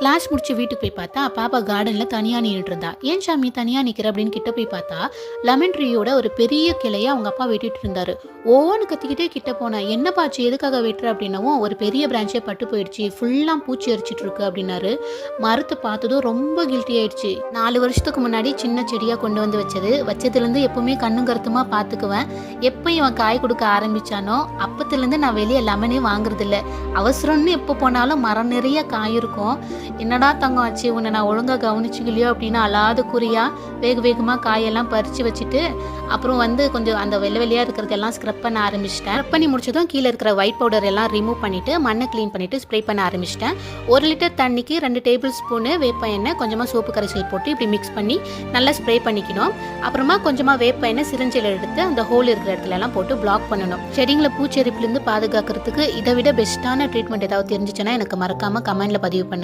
Class முடிச்சு வீட்டுக்கு போய் பார்த்தா பாப்பா கார்டனில் தனியாக நின்றுட்டு இருந்தா. ஏன் சாமி தனியாக நிற்கிற அப்படின்னு கிட்ட போய் பார்த்தா லெமன் ட்ரீயோட ஒரு பெரிய கிளையை அவங்க அப்பா வெட்டிட்டு இருந்தாரு. ஓன்னு கத்திக்கிட்டே கிட்ட போனா என்ன பாச்சு எதுக்காக வெட்டுற? அப்படின்னவும் ஒரு பெரிய பிரான்ச்சே பட்டு போயிடுச்சு. ஃபுல்லாக பூச்சி அரிச்சிட்டு இருக்கு அப்படின்னாரு. மரத்தை பார்த்ததும் ரொம்ப கில்ட்டி ஆயிடுச்சு. நாலு வருஷத்துக்கு முன்னாடி சின்ன செடியாக கொண்டு வந்து வச்சது. வச்சதுலேருந்து எப்பவுமே கண்ணும் கருத்துமாக பார்த்துக்குவேன். எப்போ இவன் காய் கொடுக்க ஆரம்பிச்சானோ அப்பத்துலேருந்து நான் வெளியே லெமனே வாங்குறதில்ல. அவசரம்னு எப்போ போனாலும் மரம் நிறைய காய் இருக்கும். என்னடா தங்கம் ஆச்சு? உன்னை நான் ஒழுங்காக கவனிச்சுக்கலையோ அப்படின்னு அழாத குறியா வேக வேகமாக காயெல்லாம் பறித்து வச்சுட்டு அப்புறம் வந்து கொஞ்சம் அந்த வெள்ளை வெள்ளையாக இருக்கிறதெல்லாம் ஸ்க்ரப் பண்ண ஆரம்பிச்சிட்டேன். ஸ்க்ரப் பண்ணி முடிச்சதும் கீழே இருக்கிற ஒயிட் பவுடர் எல்லாம் ரிமூவ் பண்ணிவிட்டு மண்ணை க்ளீன் பண்ணிவிட்டு ஸ்ப்ரே பண்ண ஆரம்பிச்சிட்டேன். ஒரு லிட்டர் தண்ணிக்கு ரெண்டு டேபிள் ஸ்பூனு வேப்ப எண்ணெய் கொஞ்சமாக சோப்பு கரைசல் போட்டு இப்படி மிக்ஸ் பண்ணி நல்லா ஸ்ப்ரே பண்ணிக்கணும். அப்புறமா கொஞ்சமாக வேப்ப எண்ணெய் சிரிஞ்சில் எடுத்து அந்த ஹோல் இருக்கிற இடத்துல எல்லாம் போட்டு பிளாக் பண்ணணும். செடிங்களை பூச்செரிப்புலேருந்து பாதுகாக்கிறதுக்கு இதை விட பெஸ்ட்டான ட்ரீட்மெண்ட் ஏதாவது தெரிஞ்சிச்சுன்னா எனக்கு மறக்காமல் கமெண்ட்டில் பதிவு பண்ணுங்க.